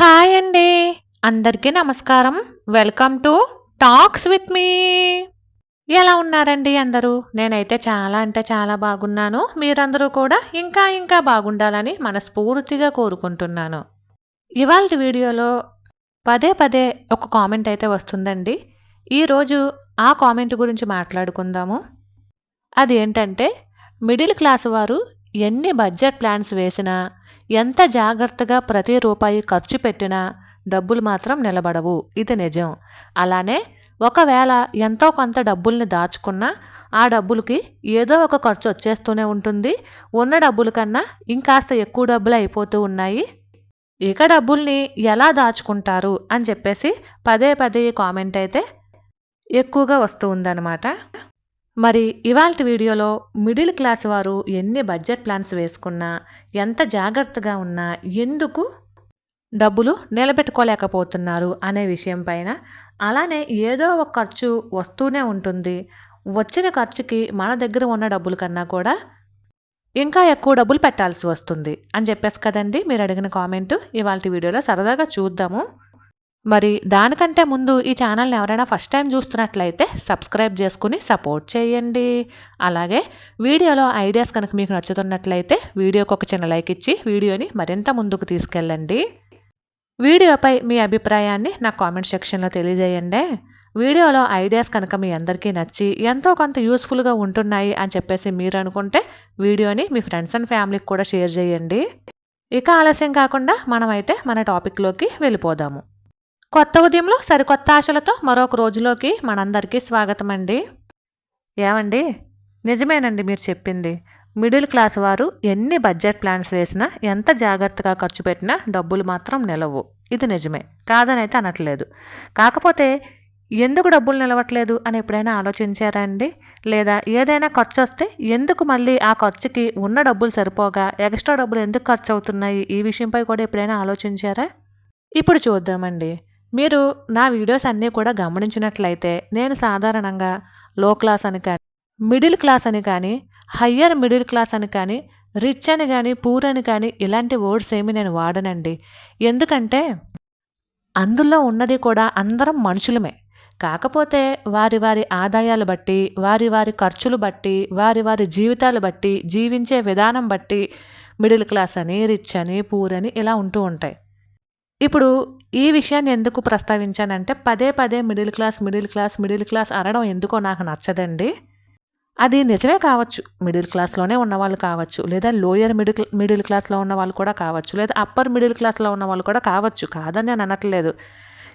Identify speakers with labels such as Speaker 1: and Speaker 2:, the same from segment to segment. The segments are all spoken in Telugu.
Speaker 1: హాయ్ అండి. అందరికీ నమస్కారం. Welcome to talks with me. ఎలా ఉన్నారండి అందరూ? నేనైతే చాలా అంటే చాలా బాగున్నాను. మీరందరూ కూడా ఇంకా ఇంకా బాగుండాలని మనస్ఫూర్తిగా కోరుకుంటున్నాను. ఇవాళ వీడియోలో పదే పదే ఒక కామెంట్ అయితే వస్తుందండి. ఈరోజు ఆ కామెంట్ గురించి మాట్లాడుకుందాము. అది ఏంటంటే మిడిల్ క్లాస్ వారు ఎన్ని బడ్జెట్ ప్లాన్స్ వేసినా ఎంత జాగ్రత్తగా ప్రతి రూపాయి ఖర్చు పెట్టినా డబ్బులు మాత్రం నిలబడవు. ఇది నిజం. అలానే ఒకవేళ ఎంతో కొంత డబ్బుల్ని దాచుకున్నా ఆ డబ్బులకి ఏదో ఒక ఖర్చు వచ్చేస్తూనే ఉంటుంది. ఉన్న డబ్బుల కన్నా ఇంకాస్త ఎక్కువ డబ్బులు అయిపోతూ ఉన్నాయి. ఇక డబ్బుల్ని ఎలా దాచుకుంటారు అని చెప్పేసి పదే పదే కామెంట్ అయితే ఎక్కువగా వస్తూ ఉందన్నమాట. మరి ఇవాళ వీడియోలో మిడిల్ క్లాస్ వారు ఎన్ని బడ్జెట్ ప్లాన్స్ వేసుకున్నా ఎంత జాగ్రత్తగా ఉన్నా ఎందుకు డబ్బులు నిలబెట్టుకోలేకపోతున్నారు అనే విషయం పైన అలానే ఏదో ఒక ఖర్చు వస్తూనే ఉంటుంది. వచ్చిన ఖర్చుకి మన దగ్గర ఉన్న డబ్బుల కన్నా కూడా ఇంకా ఎక్కువ డబ్బులు పెట్టాల్సి వస్తుంది అని చెప్పేసి కదండి మీరు అడిగిన కామెంటు. ఇవాళ వీడియోలో సరదాగా చూద్దాము. మరి దానికంటే ముందు ఈ ఛానల్ని ఎవరైనా ఫస్ట్ టైం చూస్తున్నట్లయితే సబ్స్క్రైబ్ చేసుకుని సపోర్ట్ చేయండి. అలాగే వీడియోలో ఐడియాస్ కనుక మీకు నచ్చుతున్నట్లయితే వీడియోకి ఒక చిన్న లైక్ ఇచ్చి వీడియోని మరింత ముందుకు తీసుకెళ్ళండి. వీడియోపై మీ అభిప్రాయాన్ని నా కామెంట్ సెక్షన్లో తెలియజేయండి. వీడియోలో ఐడియాస్ కనుక మీ అందరికీ నచ్చి ఎంతో కొంత యూస్ఫుల్గా ఉంటున్నాయి అని చెప్పేసి మీరు అనుకుంటే వీడియోని మీ ఫ్రెండ్స్ అండ్ ఫ్యామిలీకి కూడా షేర్ చేయండి. ఇక ఆలస్యం కాకుండా మనమైతే మన టాపిక్లోకి వెళ్ళిపోదాము. కొత్త ఉదయంలో సరికొత్త ఆశలతో మరొక రోజులోకి మనందరికీ స్వాగతం అండి ఏమండి? నిజమేనండి మీరు చెప్పింది. మిడిల్ క్లాస్ వారు ఎన్ని బడ్జెట్ ప్లాన్స్ వేసినా ఎంత జాగ్రత్తగా ఖర్చు పెట్టినా డబ్బులు మాత్రం నిలవు. ఇది నిజమే. కాదనైతే అనట్లేదు. కాకపోతే ఎందుకు డబ్బులు నిలవట్లేదు అని ఎప్పుడైనా ఆలోచించారా అండి? లేదా ఏదైనా ఖర్చు వస్తే ఎందుకు మళ్ళీ ఆ ఖర్చుకి ఉన్న డబ్బులు సరిపోగా ఎక్స్ట్రా డబ్బులు ఎందుకు ఖర్చు అవుతున్నాయి ఈ విషయంపై కూడా ఎప్పుడైనా ఆలోచించారా? ఇప్పుడు చూద్దామండి. మీరు నా వీడియోస్ అన్నీ కూడా గమనించినట్లయితే నేను సాధారణంగా లో క్లాస్ అని కానీ మిడిల్ క్లాస్ అని కానీ హయ్యర్ మిడిల్ క్లాస్ అని కానీ రిచ్ అని కానీ పూర్ అని కానీ ఇలాంటి వర్డ్స్ ఏమి నేను వాడనండి. ఎందుకంటే అందులో ఉన్నది కూడా అందరం మనుషులమే. కాకపోతే వారి వారి ఆదాయాలు బట్టి వారి వారి ఖర్చులు బట్టి వారి వారి జీవితాలు బట్టి జీవించే విధానం బట్టి మిడిల్ క్లాస్ అని రిచ్ అని పూర్ అని ఇలా ఉంటూ ఉంటాయి. ఇప్పుడు ఈ విషయాన్ని ఎందుకు ప్రస్తావించానంటే పదే పదే middle class middle class middle class అనడం ఎందుకో నాకు నచ్చదండి. అది నిజమే కావచ్చు. మిడిల్ క్లాస్లోనే ఉన్నవాళ్ళు కావచ్చు. లేదా లోయర్ మిడిల్ మిడిల్ క్లాస్లో ఉన్న వాళ్ళు కూడా కావచ్చు. లేదా అప్పర్ మిడిల్ క్లాస్లో ఉన్న వాళ్ళు కూడా కావచ్చు. కాదని నేను అనట్లేదు.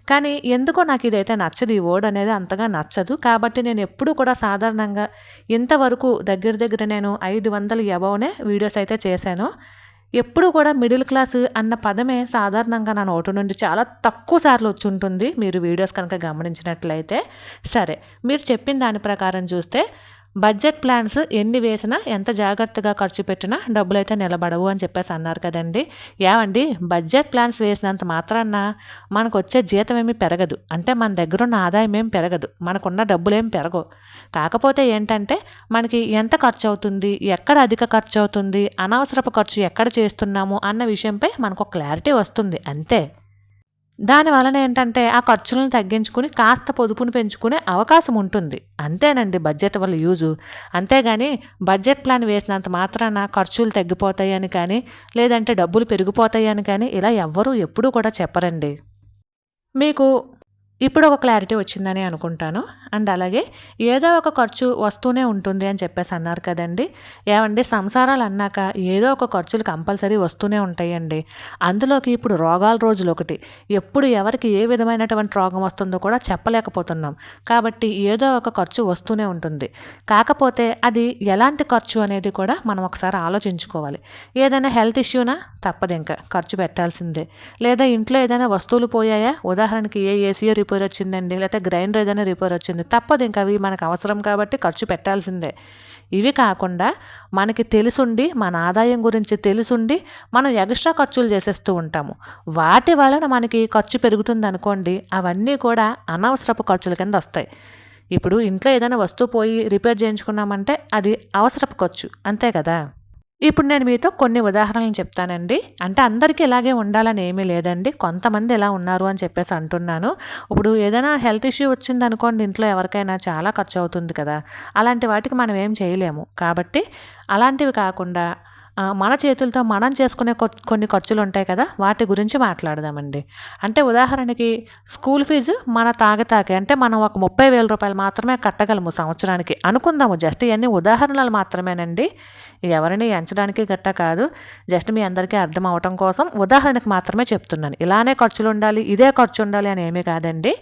Speaker 1: కానీ ఎందుకో నాకు ఇదైతే నచ్చదు. ఈ వర్డ్ అనేది అంతగా నచ్చదు. కాబట్టి నేను ఎప్పుడు కూడా సాధారణంగా ఇంతవరకు దగ్గర దగ్గర నేను ఐదు వందల ఎబోనే వీడియోస్ అయితే చేశాను. ఎప్పుడు కూడా మిడిల్ క్లాస్ అన్న పదమే సాధారణంగా నా నోటు నుండి చాలా తక్కువ సార్లు వచ్చి ఉంటుంది. మీరు వీడియోస్ కనుక గమనించినట్లయితే సరే మీరు చెప్పిన దాని ప్రకారం చూస్తే బడ్జెట్ ప్లాన్స్ ఎన్ని వేసినా ఎంత జాగ్రత్తగా ఖర్చు పెట్టినా డబ్బులు అయితే నిలబడవు అని చెప్పేసి అన్నారు కదండి. ఏమండి? బడ్జెట్ ప్లాన్స్ వేసినంత మాత్రాన మనకు వచ్చే జీతం ఏమి పెరగదు. అంటే మన దగ్గర ఉన్న ఆదాయం ఏం పెరగదు. మనకున్న డబ్బులు పెరగవు. కాకపోతే ఏంటంటే మనకి ఎంత ఖర్చు అవుతుంది ఎక్కడ అధిక ఖర్చు అవుతుంది అనవసరపు ఖర్చు ఎక్కడ చేస్తున్నాము అన్న విషయంపై మనకు క్లారిటీ వస్తుంది. అంతే. దాని వలన ఏంటంటే ఆ ఖర్చులను తగ్గించుకుని కాస్త పొదుపును పెంచుకునే అవకాశం ఉంటుంది. అంతేనండి బడ్జెట్ వల్ల యూజు. అంతేగాని బడ్జెట్ ప్లాన్ వేసినంత మాత్రాన ఖర్చులు తగ్గిపోతాయని కానీ లేదంటే డబ్బులు పెరిగిపోతాయని కానీ ఇలా ఎవ్వరూ ఎప్పుడూ కూడా చెప్పరండి. మీకు ఇప్పుడు ఒక క్లారిటీ వచ్చిందని అనుకుంటాను. అండ్ అలాగే ఏదో ఒక ఖర్చు వస్తూనే ఉంటుంది అని చెప్పేసి అన్నారు కదండి. ఏమండి సంసారాలు అన్నాక ఏదో ఒక ఖర్చులు కంపల్సరీ వస్తూనే ఉంటాయండి. అందులోకి ఇప్పుడు రోగాల రోజులు ఒకటి ఎప్పుడు ఎవరికి ఏ విధమైనటువంటి రోగం వస్తుందో కూడా చెప్పలేకపోతున్నాం. కాబట్టి ఏదో ఒక ఖర్చు వస్తూనే ఉంటుంది. కాకపోతే అది ఎలాంటి ఖర్చు అనేది కూడా మనం ఒకసారి ఆలోచించుకోవాలి. ఏదైనా హెల్త్ ఇష్యూనా? తప్పదు ఇంకా ఖర్చు పెట్టాల్సిందే. లేదా ఇంట్లో ఏదైనా వస్తువులు పోయాయా? ఉదాహరణకి ఏ ఏసీ రిపేర్ వచ్చిందండి లేకపోతే గ్రైండర్ ఏదైనా రిపేర్ వచ్చింది. తప్పదు ఇంకా అవి మనకు అవసరం కాబట్టి ఖర్చు పెట్టాల్సిందే. ఇవి కాకుండా మనకి తెలుసుండి మన ఆదాయం గురించి తెలుసుండి మనం ఎక్స్ట్రా ఖర్చులు చేసేస్తూ ఉంటాము. వాటి వలన మనకి ఖర్చు పెరుగుతుంది అనుకోండి అవన్నీ కూడా అనవసరపు ఖర్చుల కింద వస్తాయి. ఇప్పుడు ఇంట్లో ఏదైనా వస్తువు పోయి రిపేర్ చేయించుకున్నామంటే అది అవసరపు ఖర్చు అంతే కదా? ఇప్పుడు నేను మీతో కొన్ని ఉదాహరణలు చెప్తానండి. అంటే అందరికీ ఇలాగే ఉండాలని ఏమీ లేదండి. కొంతమంది ఎలా ఉన్నారు అని చెప్పేసి అంటున్నాను. ఇప్పుడు ఏదైనా హెల్త్ ఇష్యూ వచ్చింది అనుకోండి ఇంట్లో ఎవరికైనా చాలా ఖర్చు అవుతుంది కదా. అలాంటి వాటికి మనం ఏం చేయలేము. కాబట్టి అలాంటివి కాకుండా మన చేతులతో మనం చేసుకునే కొ- కొన్ని ఖర్చులు ఉంటాయి కదా వాటి గురించి మాట్లాడదామండి. అంటే ఉదాహరణకి స్కూల్ ఫీజు మన తాగతాకే అంటే మనం ఒక ముప్పై వేల రూపాయలు మాత్రమే కట్టగలము సంవత్సరానికి అనుకుందాము జస్ట్ ఇవన్నీ ఉదాహరణలు మాత్రమేనండి. ఎవరిని ఎంచడానికి గట్ట కాదు జస్ట్ మీ అందరికీ అర్థం అవటం కోసం ఉదాహరణకి మాత్రమే చెప్తున్నాను. ఇలానే ఖర్చులు ఉండాలి ఇదే ఖర్చు ఉండాలి అని ఏమీ కాదండి.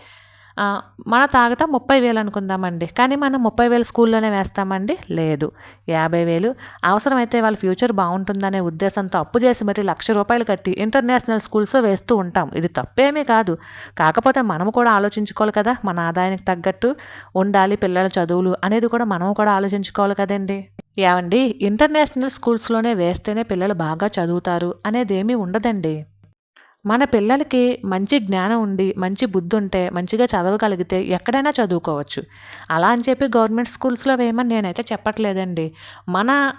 Speaker 1: మన తాగత ముప్పై వేలు అనుకుందామండి. కానీ మనం ముప్పై వేలు స్కూల్లోనే వేస్తామండి? లేదు. యాభై వేలు. అవసరమైతే వాళ్ళ ఫ్యూచర్ బాగుంటుందనే ఉద్దేశంతో అప్పు చేసి మరి లక్ష రూపాయలు కట్టి ఇంటర్నేషనల్ స్కూల్స్లో వేస్తూ ఉంటాం. ఇది తప్పేమీ కాదు. కాకపోతే మనం కూడా ఆలోచించుకోవాలి కదా. మన ఆదాయానికి తగ్గట్టు ఉండాలి పిల్లల చదువులు అనేది కూడా మనం కూడా ఆలోచించుకోవాలి కదండి. ఏమండి? ఇంటర్నేషనల్ స్కూల్స్లోనే వేస్తేనే పిల్లలు బాగా చదువుతారు అనేది ఏమీ ఉండదండి. మన పిల్లలకి మంచి జ్ఞానం ఉండి మంచి బుద్ధి ఉంటే మంచిగా చదవగలిగితే ఎక్కడైనా చదువుకోవచ్చు. అలా అని చెప్పి గవర్నమెంట్ స్కూల్స్లో వేయమని నేనైతే చెప్పట్లేదండి. మన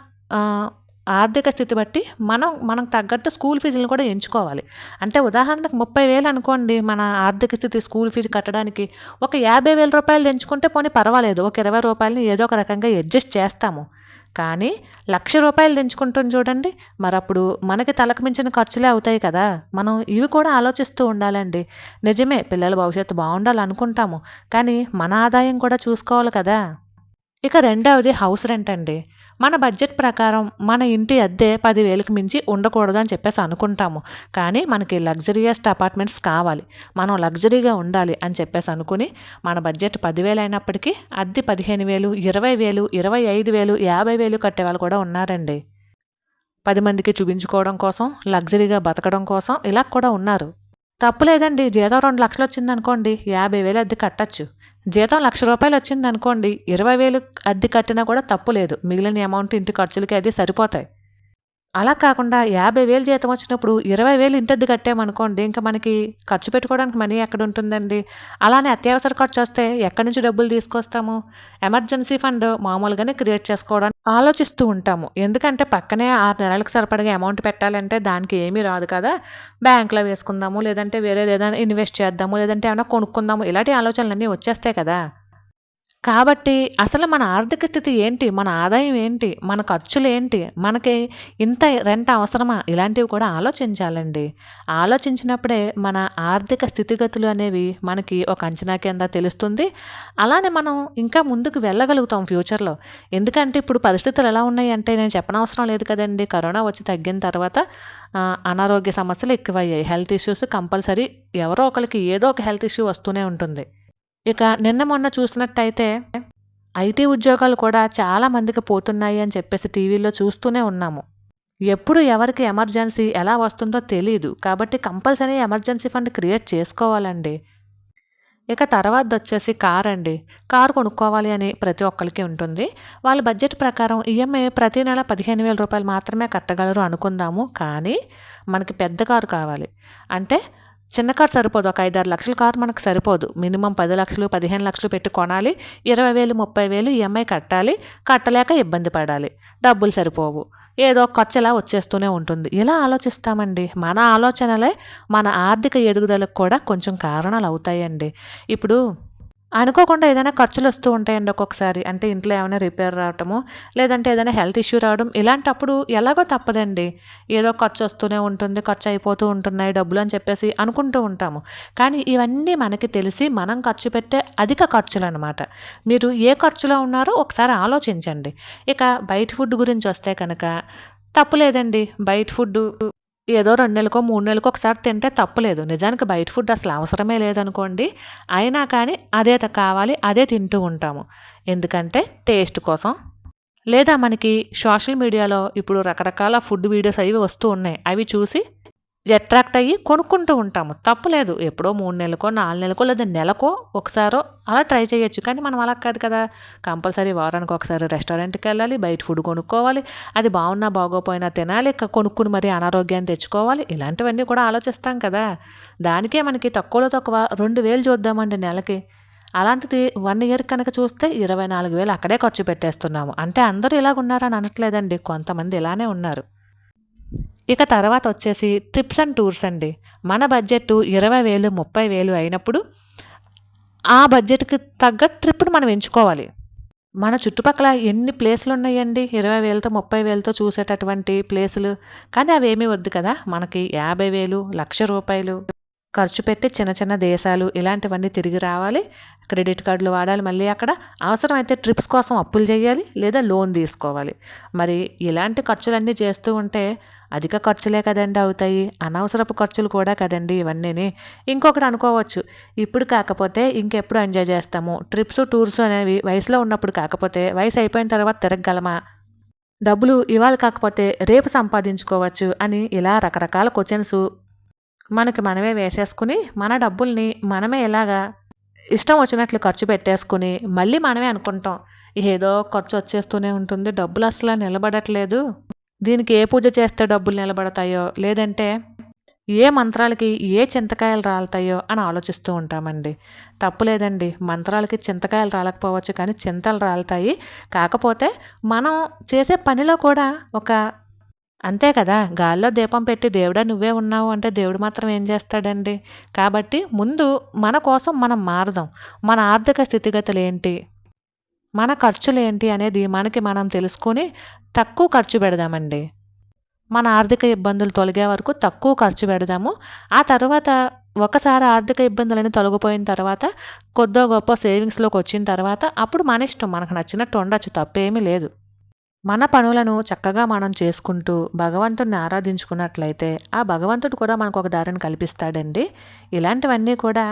Speaker 1: ఆర్థిక స్థితి బట్టి మనం మనకు తగ్గట్టు స్కూల్ ఫీజులను కూడా ఎంచుకోవాలి. అంటే ఉదాహరణకు ముప్పై వేలు అనుకోండి మన ఆర్థిక స్థితి స్కూల్ ఫీజు కట్టడానికి. ఒక యాభై వేల రూపాయలు ఎంచుకుంటే పోనీ పర్వాలేదు. ఒక ఇరవై రూపాయలని ఏదో ఒక రకంగా అడ్జస్ట్ చేస్తాము. కానీ లక్ష రూపాయలు దించుకుంటాం చూడండి. మరి అప్పుడు మనకి తలకు మించిన ఖర్చులే అవుతాయి కదా. మనం ఇవి కూడా ఆలోచిస్తూ ఉండాలండి. నిజమే పిల్లల భవిష్యత్తు బాగుండాలనుకుంటాము. కానీ మన ఆదాయం కూడా చూసుకోవాలి కదా. ఇక రెండవది హౌస్ రెంట్ అండి. మన బడ్జెట్ ప్రకారం మన ఇంటి అద్దె పదివేలకు మించి ఉండకూడదు అని చెప్పేసి అనుకుంటాము. కానీ మనకి లగ్జరియస్ అపార్ట్మెంట్స్ కావాలి. మనం లగ్జరీగా ఉండాలి అని చెప్పేసి అనుకుని మన బడ్జెట్ పదివేలు అయినప్పటికీ అద్దె పదిహేను వేలు ఇరవై వేలు ఇరవై ఐదు వేలు యాభై వేలు కట్టేవాళ్ళు కూడా ఉన్నారండి. పది మందికి చూపించుకోవడం కోసం లగ్జరీగా బతకడం కోసం ఇలా కూడా ఉన్నారు. తప్పులేదండి జీతం రెండు లక్షలు వచ్చిందనుకోండి యాభై వేలు అద్దె కట్టచ్చు. జీతం లక్ష రూపాయలు వచ్చిందనుకోండి ఇరవై వేలు అద్దె కట్టినా కూడా తప్పు లేదు. మిగిలిన అమౌంట్ ఇంటి ఖర్చులకి అది సరిపోతాయి. అలా కాకుండా యాభై వేలు జీతం వచ్చినప్పుడు ఇరవై వేలు ఇంటద్దు కట్టామనుకోండి ఇంకా మనకి ఖర్చు పెట్టుకోవడానికి మనీ ఎక్కడ ఉంటుందండి? అలానే అత్యవసర ఖర్చు వస్తే ఎక్కడి నుంచి డబ్బులు తీసుకొస్తాము? ఎమర్జెన్సీ ఫండ్ మామూలుగానే క్రియేట్ చేసుకోవడానికి ఆలోచిస్తూ ఉంటాము. ఎందుకంటే పక్కనే ఆరు నెలలకు సరిపడగా అమౌంట్ పెట్టాలంటే దానికి ఏమీ రాదు కదా. బ్యాంక్లో వేసుకుందాము లేదంటే వేరేది ఏదైనా ఇన్వెస్ట్ చేద్దాము లేదంటే ఏమైనా కొనుక్కుందాము ఇలాంటి ఆలోచనలన్నీ వచ్చేస్తాయి కదా. కాబట్టి అసలు మన ఆర్థిక స్థితి ఏంటి? మన ఆదాయం ఏంటి? మన ఖర్చులు ఏంటి? మనకి ఇంత రెంట్ అవసరమా? ఇలాంటివి కూడా ఆలోచించాలండి. ఆలోచించినప్పుడే మన ఆర్థిక స్థితిగతులు అనేవి మనకి ఒక అంచనా కింద తెలుస్తుంది. అలానే మనం ఇంకా ముందుకు వెళ్ళగలుగుతాం ఫ్యూచర్లో. ఎందుకంటే ఇప్పుడు పరిస్థితులు ఎలా ఉన్నాయి అంటే నేను చెప్పనవసరం లేదు కదండి. కరోనా వచ్చి తగ్గిన తర్వాత అనారోగ్య సమస్యలు ఎక్కువయ్యాయి. హెల్త్ ఇష్యూస్ కంపల్సరీ ఎవరో ఒకరికి ఏదో ఒక హెల్త్ ఇష్యూ వస్తూనే ఉంటుంది. ఇక నిన్న మొన్న చూసినట్టయితే ఐటీ ఉద్యోగాలు కూడా చాలా మందికి పోతున్నాయి అని చెప్పేసి టీవీలో చూస్తూనే ఉన్నాము. ఎప్పుడు ఎవరికి ఎమర్జెన్సీ ఎలా వస్తుందో తెలియదు కాబట్టి కంపల్సరీ ఎమర్జెన్సీ ఫండ్ క్రియేట్ చేసుకోవాలండి. ఇక తర్వాత వచ్చేసి కార్ అండి. కారు కొనుక్కోవాలి అని ప్రతి ఒక్కరికి ఉంటుంది. వాళ్ళ బడ్జెట్ ప్రకారం ఈఎంఐ ప్రతి నెల పదిహేను వేల రూపాయలు మాత్రమే కట్టగలరు అనుకుందాము. కానీ మనకి పెద్ద కారు కావాలి. అంటే చిన్న కారు సరిపోదు. ఒక ఐదారు లక్షల కారు మనకు సరిపోదు. మినిమం పది లక్షలు పదిహేను లక్షలు పెట్టి కొనాలి. ఇరవై వేలు ముప్పై వేలు ఈఎంఐ కట్టాలి. కట్టలేక ఇబ్బంది పడాలి. డబ్బులు సరిపోవు. ఏదో ఖర్చు ఇలా వచ్చేస్తూనే ఉంటుంది. ఇలా ఆలోచిస్తామండి. మన ఆలోచనలే మన ఆర్థిక ఎదుగుదలకు కూడా కొంచెం కారణాలు అవుతాయండి. ఇప్పుడు అనుకోకుండా ఏదైనా ఖర్చులు వస్తూ ఉంటాయండి ఒక్కొక్కసారి. అంటే ఇంట్లో ఏమైనా రిపేర్ రావటము లేదంటే ఏదైనా హెల్త్ ఇష్యూ రావడం ఇలాంటప్పుడు ఎలాగో తప్పదండి. ఏదో ఖర్చు వస్తూనే ఉంటుంది ఖర్చు అయిపోతూ ఉంటున్నాయి డబ్బులు అని చెప్పేసి అనుకుంటూ ఉంటాము. కానీ ఇవన్నీ మనకి తెలిసి మనం ఖర్చు పెట్టే అధిక ఖర్చులు అనమాట మీరు ఏ ఖర్చులో ఉన్నారో ఒకసారి ఆలోచించండి. ఇక బయట ఫుడ్ గురించి వస్తే కనుక తప్పులేదండి బయట ఫుడ్ ఏదో రెండు నెలలకో మూడు నెలలకో ఒకసారి తింటే తప్పలేదు. నిజానికి బయట ఫుడ్ అసలు అవసరమే లేదనుకోండి. అయినా కానీ అదే కావాలి అదే తింటూ ఉంటాము. ఎందుకంటే టేస్ట్ కోసం. లేదా మనకి సోషల్ మీడియాలో ఇప్పుడు రకరకాల ఫుడ్ వీడియోస్ అవి వస్తూ ఉన్నాయి. అవి చూసి అట్రాక్ట్ అయ్యి కొనుక్కుంటూ ఉంటాము. తప్పులేదు ఎప్పుడో మూడు నెలలకో నాలుగు నెలలకో లేదా నెలకో ఒకసారో అలా ట్రై చేయొచ్చు. కానీ మనం అలా కాదు కదా. కంపల్సరీ వారానికి ఒకసారి రెస్టారెంట్కి వెళ్ళాలి బయట ఫుడ్ కొనుక్కోవాలి అది బాగున్నా బాగోపోయినా తినాలి కొనుక్కుని మరి అనారోగ్యాన్ని తెచ్చుకోవాలి ఇలాంటివన్నీ కూడా ఆలోచిస్తాం కదా. దానికే మనకి తక్కువలో తక్కువ రెండు వేలు చూద్దామండి నెలకి. అలాంటిది వన్ ఇయర్ కనుక చూస్తే ఇరవై నాలుగు వేలు అక్కడే ఖర్చు పెట్టేస్తున్నాము. అంటే అందరూ ఇలాగ ఉన్నారని అనట్లేదండి. కొంతమంది ఇలానే ఉన్నారు. ఇక తర్వాత వచ్చేసి ట్రిప్స్ అండ్ టూర్స్ అండి. మన బడ్జెట్ ఇరవై వేలు ముప్పై వేలు అయినప్పుడు ఆ బడ్జెట్కి తగ్గ ట్రిప్ను మనం ఎంచుకోవాలి. మన చుట్టుపక్కల ఎన్ని ప్లేసులు ఉన్నాయండి? ఇరవై వేలతో ముప్పై వేలతో చూసేటటువంటి ప్లేసులు. కానీ అవి ఏమీ వద్దు కదా. మనకి యాభై వేలు లక్ష రూపాయలు ఖర్చు పెట్టి చిన్న చిన్న దేశాలు ఇలాంటివన్నీ తిరిగి రావాలి. క్రెడిట్ కార్డులు వాడాలి మళ్ళీ అక్కడ. అవసరమైతే ట్రిప్స్ కోసం అప్పులు చేయాలి లేదా లోన్ తీసుకోవాలి. మరి ఇలాంటి ఖర్చులన్నీ చేస్తూ ఉంటే అధిక ఖర్చులే కదండి అవుతాయి. అనవసరపు ఖర్చులు కూడా కదండి ఇవన్నీని. ఇంకొకటి అనుకోవచ్చు. ఇప్పుడు కాకపోతే ఇంకెప్పుడు ఎంజాయ్ చేస్తాము. ట్రిప్స్ టూర్స్ అనేవి వయసులో ఉన్నప్పుడు కాకపోతే వయసు అయిపోయిన తర్వాత తిరగగలమా? డబ్బులు ఇవాళ కాకపోతే రేపు సంపాదించుకోవచ్చు అని ఇలా రకరకాల క్వశ్చన్స్ మనకి మనమే వేసేసుకుని మన డబ్బుల్ని మనమే ఇలాగా ఇష్టం వచ్చినట్లు ఖర్చు పెట్టేసుకుని మళ్ళీ మనమే అనుకుంటాం. ఏదో ఖర్చు వచ్చేస్తూనే ఉంటుంది. డబ్బులు అసలు నిలబడట్లేదు. దీనికి ఏ పూజ చేస్తే డబ్బులు నిలబడతాయో లేదంటే ఏ మంత్రాలకి ఏ చింతకాయలు రాలుతాయో అని ఆలోచిస్తూ ఉంటామండి. తప్పులేదండి మంత్రాలకి చింతకాయలు రాలకపోవచ్చు కానీ చింతలు రాలుతాయి. కాకపోతే మనం చేసే పనిలో కూడా ఒక అంతే కదా గాల్లో దీపం పెట్టి దేవుడా నువ్వే ఉన్నావు అంటే దేవుడు మాత్రం ఏం చేస్తాడండి? కాబట్టి ముందు మన కోసం మనం మారదాం. మన ఆర్థిక స్థితిగతులు ఏంటి? మన ఖర్చులు ఏంటి అనేది మనకి మనం తెలుసుకొని తక్కువ ఖర్చు పెడదామండి. మన ఆర్థిక ఇబ్బందులు తొలగే వరకు తక్కువ ఖర్చు పెడదాము. ఆ తర్వాత ఒకసారి ఆర్థిక ఇబ్బందులని తొలగిపోయిన తర్వాత కొద్దో గొప్ప సేవింగ్స్లోకి వచ్చిన తర్వాత అప్పుడు మన ఇష్టం మనకు నచ్చినట్టు ఉండొచ్చు తప్పేమీ లేదు. మన పనులను చక్కగా మనం చేసుకుంటూ భగవంతుడిని ఆరాధించుకున్నట్లయితే ఆ భగవంతుడు కూడా మనకు ఒక దారిని కల్పిస్తాడండి. ఇలాంటివన్నీ కూడా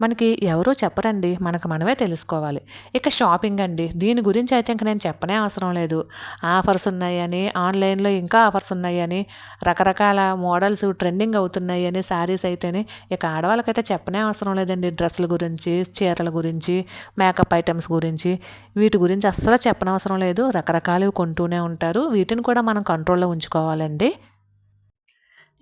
Speaker 1: మనకి ఎవరూ చెప్పరండి మనకు మనమే తెలుసుకోవాలి. ఇక షాపింగ్ అండి దీని గురించి అయితే ఇంక నేను చెప్పనే అవసరం లేదు. ఆఫర్స్ ఉన్నాయని ఆన్లైన్లో ఇంకా ఆఫర్స్ ఉన్నాయని రకరకాల మోడల్స్ ట్రెండింగ్ అవుతున్నాయని శారీస్ అయితేనే ఇక ఆడవాళ్ళకైతే చెప్పనే అవసరం లేదండి డ్రెస్సుల గురించి చీరల గురించి మేకప్ ఐటమ్స్ గురించి. వీటి గురించి అస్సలు చెప్పనవసరం లేదు రకరకాలు కొంటూనే ఉంటారు. వీటిని కూడా మనం కంట్రోల్లో ఉంచుకోవాలండి.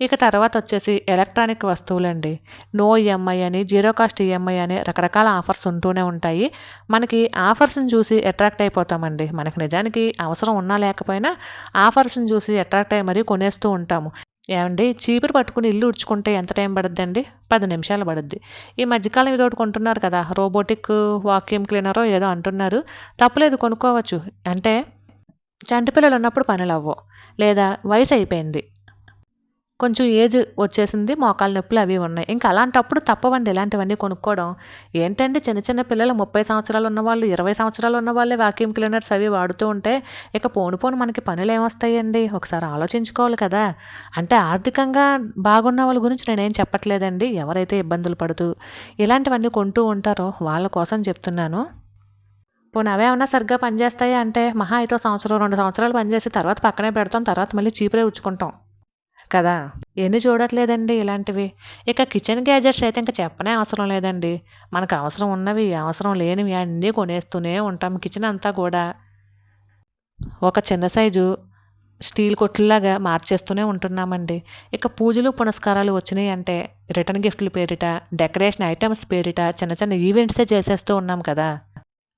Speaker 1: ఇక తర్వాత వచ్చేసి ఎలక్ట్రానిక్ వస్తువులండి. నో ఈఎంఐ అని జీరో కాస్ట్ ఈఎంఐ అని రకరకాల ఆఫర్స్ ఉంటూనే ఉంటాయి. మనకి ఆఫర్స్ని చూసి అట్రాక్ట్ అయిపోతామండి. మనకి నిజానికి అవసరం ఉన్నా లేకపోయినా ఆఫర్స్ని చూసి అట్రాక్ట్ అయ్యి మరీ కొనేస్తూ ఉంటాము. ఏమండి? చీపురు పట్టుకుని ఇల్లు ఉడ్చుకుంటే ఎంత టైం పడుద్దండి? పది నిమిషాలు పడుద్ది. ఈ మధ్యకాలం ఇది ఒకటి కొంటున్నారు కదా రోబోటిక్ వాక్యూమ్ క్లీనరో ఏదో అంటున్నారు. తప్పులేదు కొనుక్కోవచ్చు. అంటే చంటి పిల్లలు ఉన్నప్పుడు పనులు అవ్వవు లేదా వయసు అయిపోయింది. కొంచెం ఏజ్ వచ్చేసింది మోకాలు నొప్పులు అవి ఉన్నాయి. ఇంకా అలాంటప్పుడు తప్పవండి ఇలాంటివన్నీ కొనుక్కోవడం. ఏంటంటే చిన్న చిన్న పిల్లలు ముప్పై సంవత్సరాలు ఉన్నవాళ్ళు ఇరవై సంవత్సరాలు ఉన్నవాళ్ళే వాక్యూమ్ క్లీనర్స్ అవి వాడుతూ ఉంటే ఇక పోను పోను మనకి పనులు ఏమొస్తాయండి? ఒకసారి ఆలోచించుకోవాలి కదా. అంటే ఆర్థికంగా బాగున్న వాళ్ళ గురించి నేనేం చెప్పట్లేదండి. ఎవరైతే ఇబ్బందులు పడుతూ ఇలాంటివన్నీ కొంటూ ఉంటారో వాళ్ళ కోసం చెప్తున్నాను. పోనీ అవే ఏమన్నా సరిగ్గా పనిచేస్తాయి అంటే మహా అయితే సంవత్సరం రెండు సంవత్సరాలు పనిచేసి తర్వాత పక్కనే పెడతాం తర్వాత మళ్ళీ చీపురే ఉంచుకుంటాం కదా. ఎన్ని చూడట్లేదండి ఇలాంటివి. ఇక కిచెన్ గ్యాజెట్స్ అయితే ఇంకా చెప్పనే అవసరం లేదండి. మనకు అవసరం ఉన్నవి అవసరం లేనివి అన్నీ కొనేస్తూనే ఉంటాం కిచెన్ అంతా కూడా. ఒక చిన్న సైజు స్టీల్ కొట్లులాగా మార్చేస్తూనే ఉంటున్నామండి. ఇక పూజలు పునస్కారాలు వచ్చినాయి అంటే రిటర్న్ గిఫ్ట్లు పేరిట డెకరేషన్ ఐటమ్స్ పేరిట చిన్న చిన్న ఈవెంట్సే చేసేస్తూ ఉన్నాం కదా.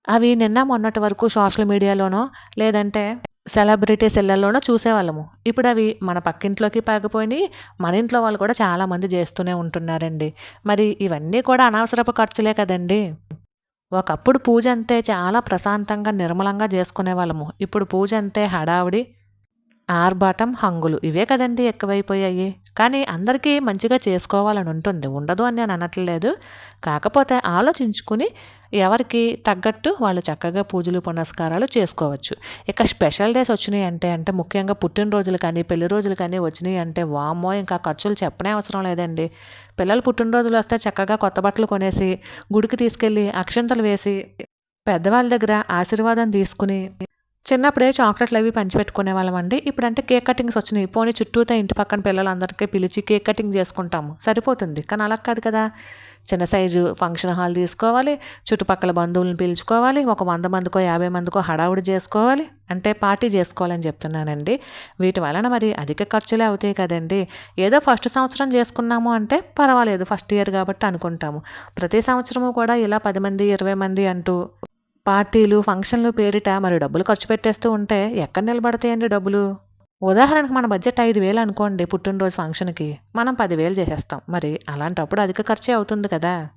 Speaker 1: అవి నిన్న మొన్నటి వరకు సోషల్ మీడియాలోనో లేదంటే సెలబ్రిటీస్ ఇళ్ళలోనూ చూసేవాళ్ళము. ఇప్పుడు అవి మన పక్కింట్లోకి పాకపోయినాయి మన ఇంట్లో వాళ్ళు కూడా చాలామంది చేస్తూనే ఉంటున్నారండి. మరి ఇవన్నీ కూడా అనవసరపు ఖర్చులే కదండి. ఒకప్పుడు పూజ అంతే చాలా ప్రశాంతంగా నిర్మలంగా చేసుకునే వాళ్ళము ఇప్పుడు పూజ అంతే హడావుడి ఆర్భాటం హంగులు ఇవే కదండి ఎక్కువైపోయాయి. కానీ అందరికీ మంచిగా చేసుకోవాలని ఉంటుంది. ఉండదు అని నేను అనట్లేదు. కాకపోతే ఆలోచించుకుని ఎవరికి తగ్గట్టు వాళ్ళు చక్కగా పూజలు పునస్కారాలు చేసుకోవచ్చు. ఇక స్పెషల్ డేస్ వచ్చినాయి అంటే అంటే ముఖ్యంగా పుట్టినరోజులు కానీ పెళ్ళి రోజులు కానీ వచ్చినాయి అంటే వామ్మో ఇంకా ఖర్చులు చెప్పనే అవసరం లేదండి. పిల్లలు పుట్టినరోజులు వస్తే చక్కగా కొత్త బట్టలు కొనేసి గుడికి తీసుకెళ్ళి అక్షంతలు వేసి పెద్దవాళ్ళ దగ్గర ఆశీర్వాదం తీసుకుని చిన్నప్పుడే చాక్లెట్లు అవి పంచిపెట్టుకునే వాళ్ళం అండి. ఇప్పుడంటే కేక్ కటింగ్స్ వచ్చినాయి. పోనీ చుట్టూతో ఇంటి పక్కన పిల్లలందరికీ పిలిచి కేక్ కటింగ్ చేసుకుంటాము. సరిపోతుంది. కానీ అలా కాదు కదా. చిన్న సైజు ఫంక్షన్ హాల్ తీసుకోవాలి. చుట్టుపక్కల బంధువులను పిలుచుకోవాలి. ఒక వంద మందికో యాభై మందికో హడావుడి చేసుకోవాలి. అంటే పార్టీ చేసుకోవాలని చెప్తున్నానండి. వీటి వలన మరి అధిక ఖర్చులే అవుతాయి కదండి. ఏదో ఫస్ట్ సంవత్సరం చేసుకున్నాము అంటే పర్వాలేదు. ఫస్ట్ ఇయర్ కాబట్టి అనుకుంటాము. ప్రతి సంవత్సరము కూడా ఇలా పది మంది ఇరవై మంది అంటూ పార్టీలు ఫంక్షన్లు పేరిట మరి డబ్బులు ఖర్చు పెట్టేస్తూ ఉంటే ఎక్కడ నిలబడతాయండి డబ్బులు? ఉదాహరణకు మన బడ్జెట్ ఐదు వేలు అనుకోండి పుట్టినరోజు ఫంక్షన్కి. మనం పదివేలు చేసేస్తాం. మరి అలాంటప్పుడు అధిక ఖర్చే అవుతుంది కదా?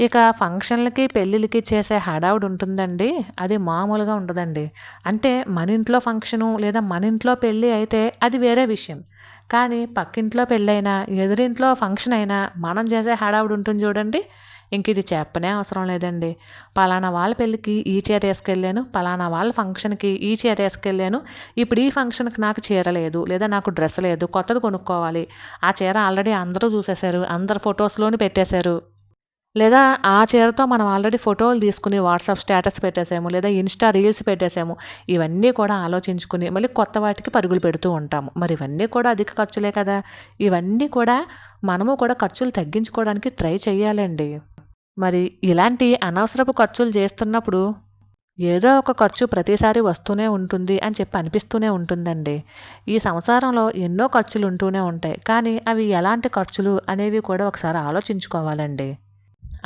Speaker 1: ఇక ఫంక్షన్లకి పెళ్ళిళ్ళకి చేసే హడావుడి ఉంటుందండి. అది మామూలుగా ఉండదండి. అంటే మన ఇంట్లో ఫంక్షను లేదా మన ఇంట్లో పెళ్ళి అయితే అది వేరే విషయం. కానీ పక్కింట్లో పెళ్ళైనా ఎదురింట్లో ఫంక్షన్ అయినా మనం చేసే హడావుడి ఉంటుంది చూడండి. ఇంక ఇది చెప్పనే అవసరం లేదండి. పలానా వాళ్ళ పెళ్ళికి ఈ చీర వేసుకెళ్ళాను పలానా వాళ్ళ ఫంక్షన్కి ఈ చీర వేసుకెళ్ళాను. ఇప్పుడు ఈ ఫంక్షన్కి నాకు చీర లేదు లేదా నాకు డ్రెస్ లేదు కొత్తది కొనుక్కోవాలి. ఆ చీర ఆల్రెడీ అందరూ చూసేశారు అందరు ఫొటోస్లోని పెట్టేశారు. లేదా ఆ చీరతో మనం ఆల్రెడీ ఫోటోలు తీసుకుని వాట్సాప్ స్టేటస్ పెట్టేసాము లేదా ఇన్స్టా రీల్స్ పెట్టేసాము ఇవన్నీ కూడా ఆలోచించుకుని మళ్ళీ కొత్త వాటికి పరుగులు పెడుతూ ఉంటాము. మరి ఇవన్నీ కూడా అధిక ఖర్చులే కదా. ఇవన్నీ కూడా మనము కూడా ఖర్చులు తగ్గించుకోవడానికి ట్రై చేయాలండి మరి ఇలాంటి అనవసరపు ఖర్చులు చేస్తున్నప్పుడు ఏదో ఒక ఖర్చు ప్రతిసారి వస్తూనే ఉంటుంది అని చెప్పి అనిపిస్తూనే ఉంటుందండి. ఈ సంసారంలో ఎన్నో ఖర్చులు ఉంటూనే ఉంటాయి. కానీ అవి ఎలాంటి ఖర్చులు అనేవి కూడా ఒకసారి ఆలోచించుకోవాలండి.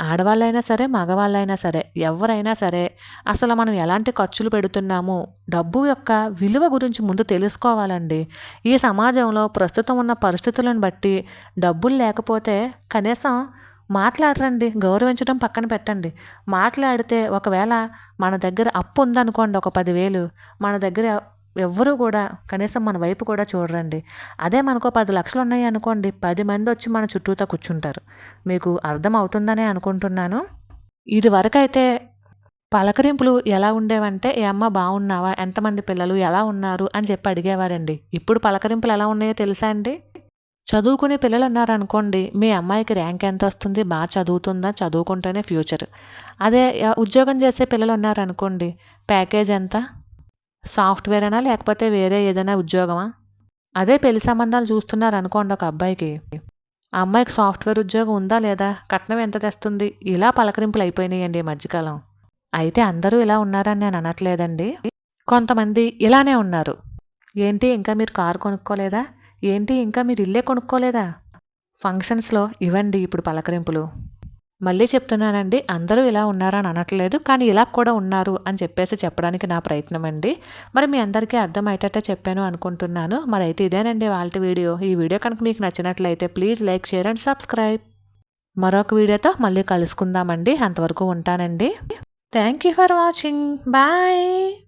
Speaker 1: ఆడవాళ్ళైనా సరే మగవాళ్ళైనా సరే ఎవరైనా సరే అసలు మనం ఎలాంటి ఖర్చులు పెడుతున్నాము? డబ్బు యొక్క విలువ గురించి ముందు తెలుసుకోవాలండి. ఈ సమాజంలో ప్రస్తుతం ఉన్న పరిస్థితులను బట్టి డబ్బులు లేకపోతే కనీసం మాట్లాడరండి గౌరవించడం పక్కన పెట్టండి. మాట్లాడితే ఒకవేళ మన దగ్గర అప్పు ఉందనుకోండి ఒక పదివేలు మన దగ్గర ఎవ్వరూ కూడా కనీసం మన వైపు కూడా చూడరండి. అదే మనకు పది లక్షలు ఉన్నాయి అనుకోండి పది మంది వచ్చి మన చుట్టూతో కూర్చుంటారు. మీకు అర్థం అవుతుందనే అనుకుంటున్నాను. ఇది వరకైతే పలకరింపులు ఎలా ఉండేవంటే ఏ అమ్మ బాగున్నావా ఎంతమంది పిల్లలు? ఎలా ఉన్నారు? అని చెప్పి అడిగేవారండి. ఇప్పుడు పలకరింపులు ఎలా ఉన్నాయో తెలుసా అండి? చదువుకునే పిల్లలు ఉన్నారనుకోండి మీ అమ్మాయికి ర్యాంక్ ఎంత వస్తుంది బాగా చదువుతుందా చదువుకుంటేనే ఫ్యూచర్. అదే ఉద్యోగం చేసే పిల్లలు ఉన్నారనుకోండి ప్యాకేజ్ ఎంత? సాఫ్ట్వేర్ అయినా లేకపోతే వేరే ఏదైనా ఉద్యోగమా? అదే పెళ్ళి సంబంధాలు చూస్తున్నారు అనుకోండి ఒక అబ్బాయికి ఆ అమ్మాయికి సాఫ్ట్వేర్ ఉద్యోగం ఉందా లేదా? కట్నం ఎంత తెస్తుంది? ఇలా పలకరింపులు అయిపోయినాయండి ఈ మధ్యకాలం. అయితే అందరూ ఇలా ఉన్నారని నేను అనట్లేదండి. కొంతమంది ఇలానే ఉన్నారు. ఏంటి ఇంకా మీరు కారు కొనుక్కోలేదా? ఏంటి ఇంకా మీరు ఇల్లే కొనుక్కోలేదా? ఫంక్షన్స్లో ఇవ్వండి ఇప్పుడు పలకరింపులు. మళ్ళీ చెప్తున్నానండి అందరూ ఇలా ఉన్నారని అనట్లేదు కానీ ఇలా కూడా ఉన్నారు అని చెప్పేసి చెప్పడానికి నా ప్రయత్నం అండి మరి మీ అందరికీ అర్థమయ్యేటట్టే చెప్పాను అనుకుంటున్నాను. మరి అయితే ఇదేనండి వాళ్ళ వీడియో. ఈ వీడియో కనుక మీకు నచ్చినట్లయితే please like share and subscribe. మరొక వీడియోతో మళ్ళీ కలుసుకుందామండి. అంతవరకు ఉంటానండి. Thank you for watching. Bye.